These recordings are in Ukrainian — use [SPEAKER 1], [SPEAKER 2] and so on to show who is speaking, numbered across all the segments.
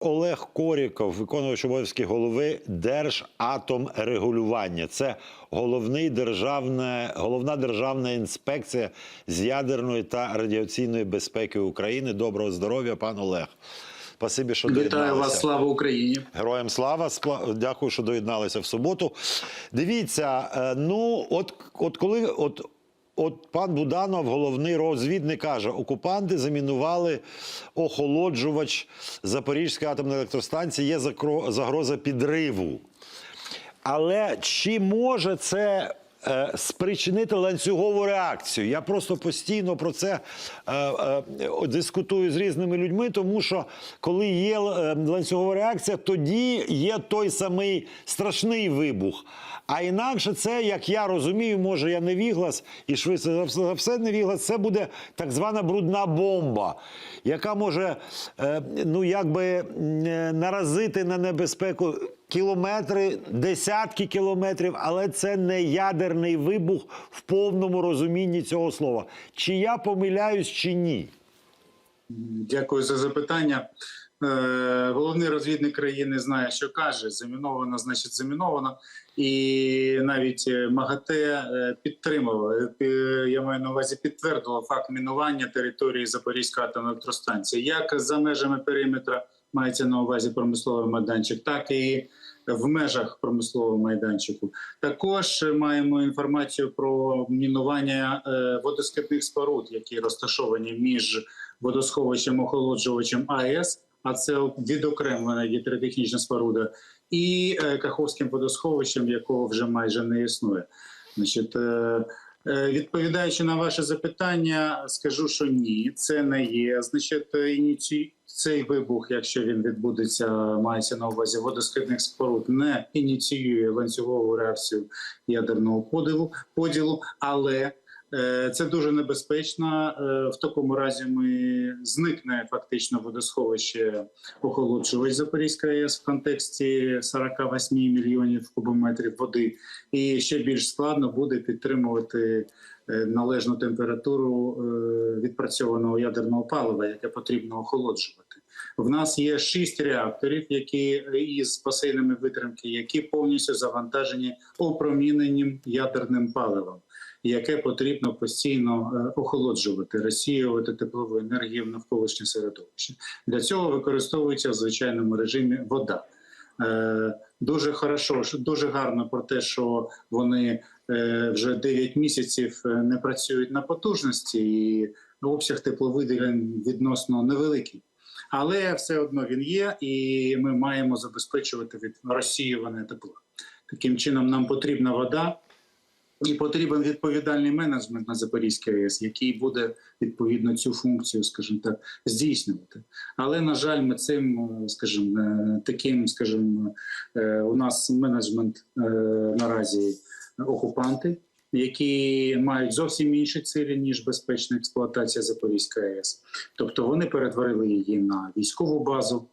[SPEAKER 1] Олег Коріков, виконувач обов'язки голови Держатомрегулювання. Це головний державне, головна державна інспекція з ядерної та радіаційної безпеки України. Доброго здоров'я, пан Олег. Спасибі, що
[SPEAKER 2] Вітаю
[SPEAKER 1] доєдналися.
[SPEAKER 2] вас, слава Україні.
[SPEAKER 1] Героям слава, дякую, що доєдналися в суботу. Дивіться, е, ну от, от коли от. От пан Буданов, головний розвідник, каже, окупанти замінували охолоджувач Запорізької атомної електростанції. Є загроза підриву. Але чи може це спричинити ланцюгову реакцію? Я просто постійно про це е, е, дискутую з різними людьми, тому що коли є е, ланцюгова реакція, тоді є той самий страшний вибух. А інакше це, як я розумію, може я не віглас, і швидше за все- не віглас, це буде так звана брудна бомба, яка може е, ну якби е, наразити на небезпеку кілометри, десятки кілометрів, але це не ядерний вибух в повному розумінні цього слова. Чи я помиляюсь, чи ні?
[SPEAKER 2] Дякую за запитання. Е, Головний розвідник країни знає, що каже: заміновано, значить, заміновано. І навіть е, МАГАТЕ е, підтримав, е, я маю на увазі, підтвердило факт мінування території Запорізької атомної електростанції, як за межами периметра мається на увазі промисловий майданчик, так і в межах промислового майданчику. Також маємо інформацію про мінування е, водоскидних споруд, які розташовані між водосховищем охолоджувачем АЕС, а це відокремлена гідротехнічна споруда, і е, Каховським водосховищем, якого вже майже не існує. Значить, е, відповідаючи на ваше запитання, скажу, що ні, це не є. Значить, е, ініці... цей вибух, якщо він відбудеться, мається на увазі водоскидних споруд, не ініціює ланцюгову реакцію ядерного поділу, поділу але Е, Це дуже небезпечно. Е, В такому разі ми зникне фактично водосховище охолоджувач Запорізької АЕС в контексті 48 мільйонів кубометрів води, і ще більш складно буде підтримувати е, належну температуру е, відпрацьованого ядерного палива, яке потрібно охолоджувати. В нас є шість реакторів, які із басейнами витримки, які повністю завантажені опроміненням ядерним паливом яке потрібно постійно е, охолоджувати, розсіювати теплову енергію в навколишнє середовище. Для цього використовується в звичайному режимі вода. Е, Дуже хорошо, дуже гарно про те, що вони е, вже 9 місяців не працюють на потужності, і обсяг тепловиділень відносно невеликий. Але все одно він є, і ми маємо забезпечувати від розсіюване тепло. Таким чином, нам потрібна вода. І потрібен відповідальний менеджмент на Запорізькій АЕС, який буде відповідно цю функцію, скажімо так, здійснювати. Але на жаль, ми цим, е, скажімо, е, таким, скажімо, е, у нас менеджмент наразі окупанти, які мають зовсім інші цілі ніж безпечна експлуатація Запорізької АЕС. Тобто вони перетворили її на військову базу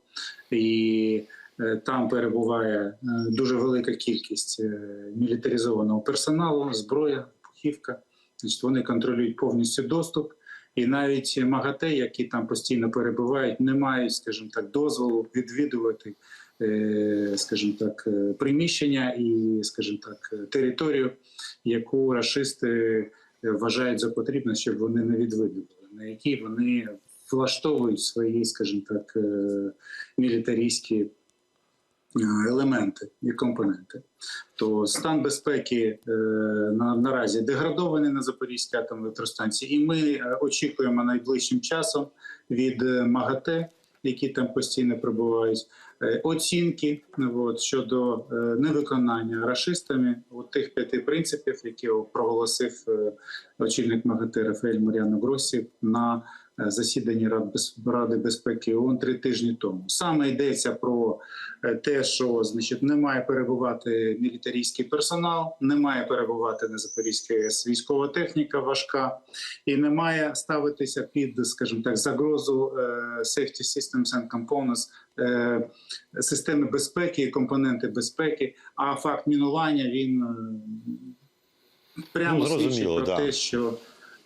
[SPEAKER 2] і. Е, Там перебуває е, дуже велика кількість е, мілітаризованого персоналу, зброя, пухівка. Значить, вони контролюють повністю доступ. І навіть МАГАТЕ, які там постійно перебувають, не мають, скажімо так, дозволу відвідувати, скажімо так, приміщення і, скажімо так, територію, яку рашисти е, вважають за потрібне, щоб вони не відвідували, на якій вони влаштовують свої, скажімо так, мілітарійські елементи і компоненти. То стан безпеки е, на, наразі деградований на Запорізькій атомній електростанції, і ми е, очікуємо найближчим часом від е, МАГАТЕ, які там постійно перебувають, е, оцінки от, щодо е, невиконання рашистами от тих п'яти принципів, які проголосив е, очільник МАГАТЕ Рафаель Маріано Гросі на е, засіданні Рад без- Ради безпеки ООН три тижні тому. Саме йдеться про е, те, що значить не має перебувати мілітарійський персонал, не має перебувати на Запорізькій АЕС військова техніка важка, і не має ставитися під, скажімо так, загрозу е, safety systems and components, е, системи безпеки, і компоненти безпеки. А факт мінування він е, прямо
[SPEAKER 1] Ну,
[SPEAKER 2] свідчить про
[SPEAKER 1] да.
[SPEAKER 2] те, що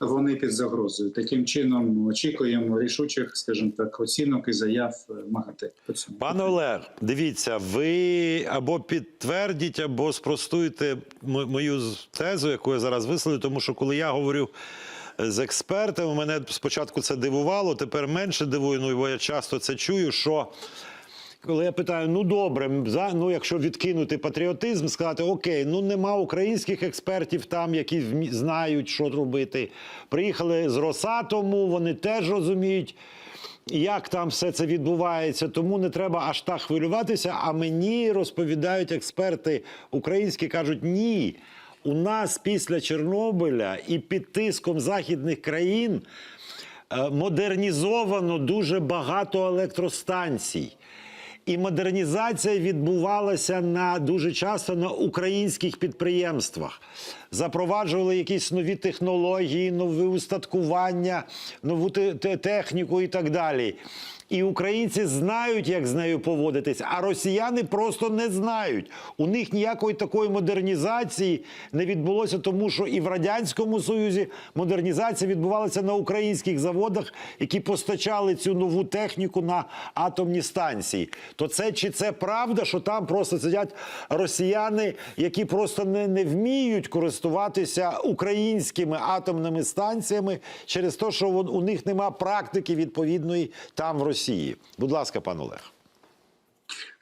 [SPEAKER 2] вони під загрозою. Таким чином очікуємо рішучих, скажімо так, оцінок і заяв е, МАГАТЕ.
[SPEAKER 1] Пане Олег, дивіться, ви або підтвердіть, або спростуєте м- мою тезу, яку я зараз висловлю, тому що коли я говорю з експертами, мене спочатку це дивувало, тепер менше дивує, ну бо я часто це чую, що. Коли я питаю, ну добре, за, ну якщо відкинути патріотизм, сказати, окей, ну нема українських експертів там, які знають, що робити. Приїхали з Росатому, вони теж розуміють, як там все це відбувається, тому не треба аж так хвилюватися. А мені розповідають експерти українські, кажуть, ні. У нас після Чорнобиля і під тиском західних країн е, модернізовано дуже багато електростанцій. І модернізація відбувалася на дуже часто на українських підприємствах. Запроваджували якісь нові технології, нові устаткування, нову те- те- техніку і так далі. І українці знають, як з нею поводитись, а росіяни просто не знають. У них ніякої такої модернізації не відбулося, тому що і в радянському союзі модернізація відбувалася на українських заводах, які постачали цю нову техніку на атомні станції. То це чи це правда, що там просто сидять росіяни, які просто не, не вміють користуватися українськими атомними станціями через те, що у них нема практики відповідної там в Росії. Будь ласка, пан Олег.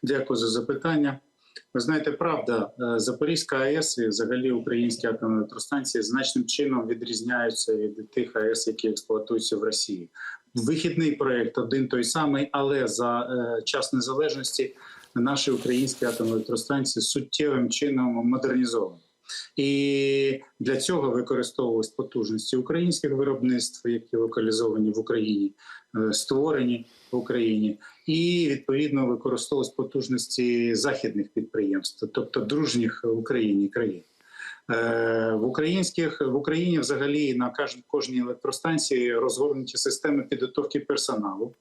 [SPEAKER 2] Дякую за запитання. Ви знаєте, правда, е, Запорізька АЕС і взагалі українські атомні електростанції значним чином відрізняються від тих АЕС, які експлуатуються в Росії. Вихідний проєкт один той самий, але за е, час незалежності наші українські атомні електростанції суттєвим чином модернізовані. І для цього використовувались потужності українських виробництв, які локалізовані в Україні, е, створені в Україні, і відповідно використовувались потужності західних підприємств, тобто дружніх в Україні країн. Е, В українських в Україні взагалі на кожній електростанції розгорнуті системи підготовки персоналу,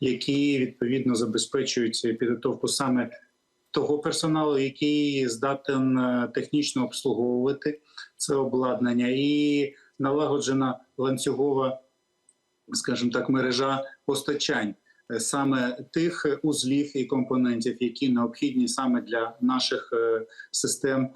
[SPEAKER 2] які відповідно забезпечують підготовку саме того персоналу, який здатен е, технічно обслуговувати це обладнання, і налагоджена ланцюгова, скажімо так, мережа постачань е, саме тих узлів і компонентів, які необхідні саме для наших е, систем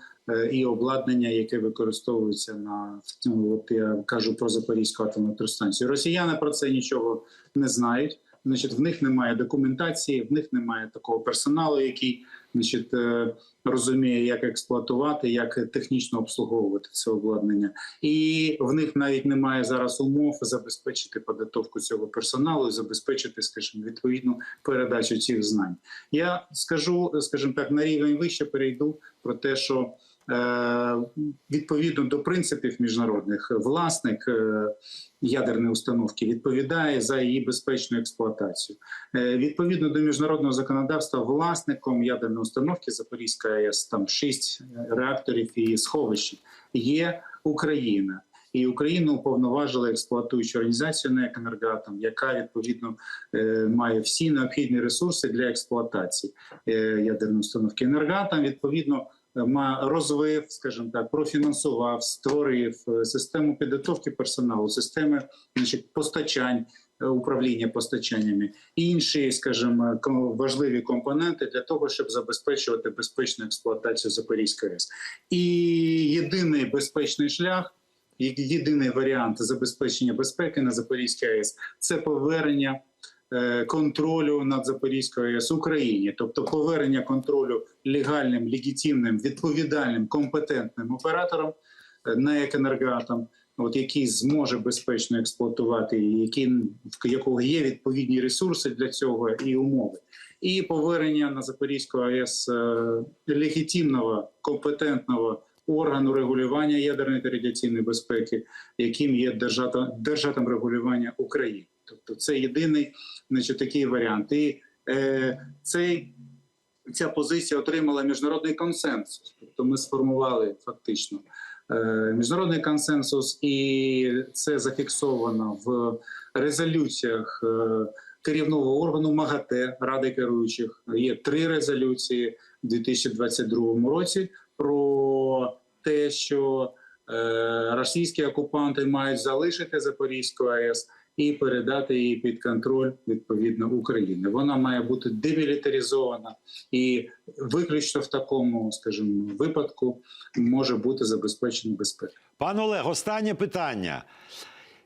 [SPEAKER 2] і обладнання, яке використовується на от я кажу про Запорізьку атомну електростанцію. Росіяни про це нічого не знають. Значить, в них немає документації, в них немає такого персоналу, який значить, е, розуміє, як експлуатувати, як технічно обслуговувати це обладнання, і в них навіть немає зараз умов забезпечити підготовку цього персоналу і забезпечити, скажімо, відповідну передачу цих знань. Я скажу, скажімо так, на рівень вище перейду про те, що відповідно до принципів міжнародних власник е, ядерної установки відповідає за її безпечну експлуатацію. Е, Відповідно до міжнародного законодавства, власником ядерної установки Запорізька АЕС, там шість реакторів і сховищ, є Україна. І Україну уповноважила експлуатуючу організацію НЕК «Енергоатом», яка відповідно е, має всі необхідні ресурси для експлуатації е, ядерної установки. «Енергоатом» відповідно е, розвив, скажімо так, профінансував, створив е, систему підготовки персоналу, системи значить, постачань, е, управління постачаннями і інші, скажімо, важливі компоненти для того, щоб забезпечувати безпечну експлуатацію Запорізької АЕС. І єдиний безпечний шлях. Єдиний варіант забезпечення безпеки на Запорізькій АЕС це повернення контролю над Запорізькою АЕС Україні, тобто повернення контролю легальним, легітимним, відповідальним, компетентним оператором е, НЕК «Енергоатом», от який зможе безпечно експлуатувати, і який в якого є відповідні ресурси для цього і умови, і повернення на Запорізьку АЕС е, легітимного компетентного органу регулювання ядерної та радіаційної безпеки, яким є держата, держатом регулювання України. Тобто це єдиний значить, такий варіант. І е, цей, ця позиція отримала міжнародний консенсус. Тобто ми сформували фактично е, міжнародний консенсус, і це зафіксовано в резолюціях. Е, Керівного органу МАГАТЕ Ради керуючих є три резолюції у 2022 році про те, що е, російські окупанти мають залишити Запорізьку АЕС і передати її під контроль відповідно України. Вона має бути демілітаризована і виключно в такому, скажімо, випадку може бути забезпечена безпека.
[SPEAKER 1] Пане Олег, останнє питання.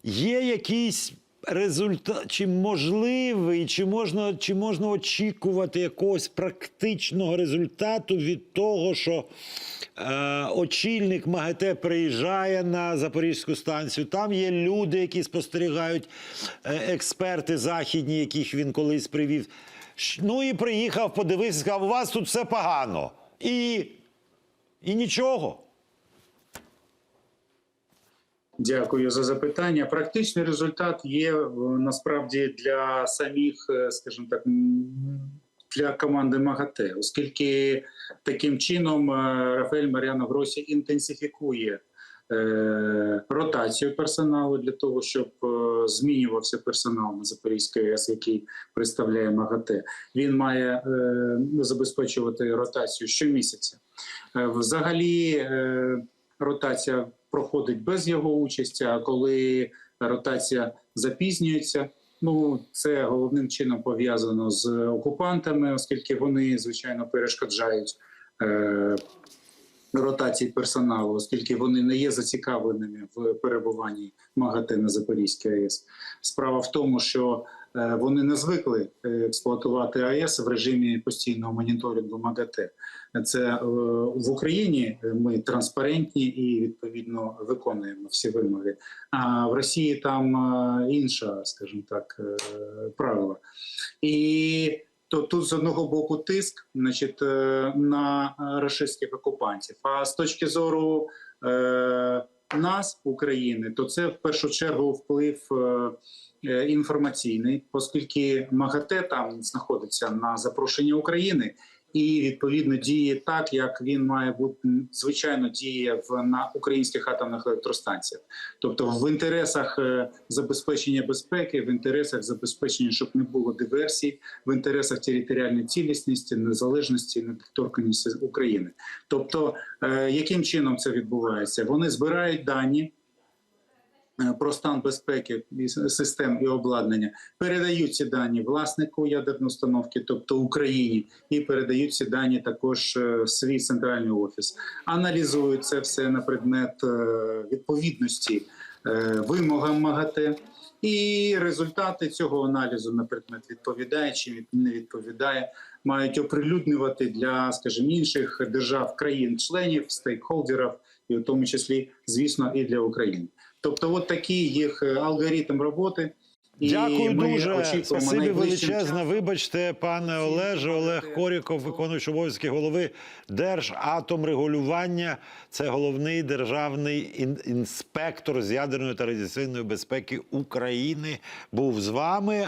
[SPEAKER 1] Є якийсь результат, чи можливий, чи можна, чи можна очікувати якогось практичного результату від того, що е, очільник МАГАТЕ приїжджає на Запорізьку станцію. Там є люди, які спостерігають, е, експерти західні, яких він колись привів. Ну і приїхав, подивився, сказав, у вас тут все погано. І, і нічого.
[SPEAKER 2] Дякую за запитання. Практичний результат є е, насправді для самих, е, скажімо так, для команди МАГАТЕ, оскільки таким чином е, Рафаель Маріано Гросі інтенсифікує ротацію персоналу для того, щоб змінювався персонал на Запорізькій АЕС, який представляє МАГАТЕ. Він має забезпечувати ротацію щомісяця. Взагалі, ротація проходить без його участі. А коли ротація запізнюється, ну це головним чином пов'язано з окупантами, оскільки вони звичайно перешкоджають. Е- Ротації персоналу, оскільки вони не є зацікавленими в перебуванні МАГАТЕ на Запорізькій АЕС. Справа в тому, що вони не звикли е, експлуатувати АЕС в режимі постійного моніторингу МАГАТЕ. Це е, в Україні ми транспарентні і відповідно виконуємо всі вимоги. А в Росії там е, інша, скажімо так, е, правила. І то тут з одного боку тиск, значить, е, на е, рашистських окупантів. А з точки зору е, нас, України, то це в першу чергу вплив е, е, інформаційний, оскільки МАГАТЕ там знаходиться на запрошення України. І відповідно діє так, як він має бути звичайно діє в на українських атомних електростанціях, тобто в інтересах е, забезпечення безпеки, в інтересах забезпечення, щоб не було диверсій, в інтересах територіальної цілісності, незалежності, недоторканності України. Тобто, е, яким чином це відбувається? Вони збирають дані. Е, Про стан безпеки систем і обладнання передають ці дані власнику ядерної установки, тобто Україні, і передають ці дані також е, свій центральний офіс. Аналізують це все на предмет е, відповідності вимогам МАГАТЕ. І результати цього аналізу на предмет відповідає чи не відповідає, мають оприлюднювати для, скажімо, інших держав, країн-членів, стейкхолдерів, і в тому числі, звісно, і для України. Тобто, от такий їх е, алгоритм роботи. І
[SPEAKER 1] Дякую дуже. Спасибі величезне. Вибачте, пане Олеже, Олег Коріков, виконуючий обов'язки голови Держатомрегулювання. Це головний державний інспектор з ядерної та радіаційної безпеки України. Був з вами.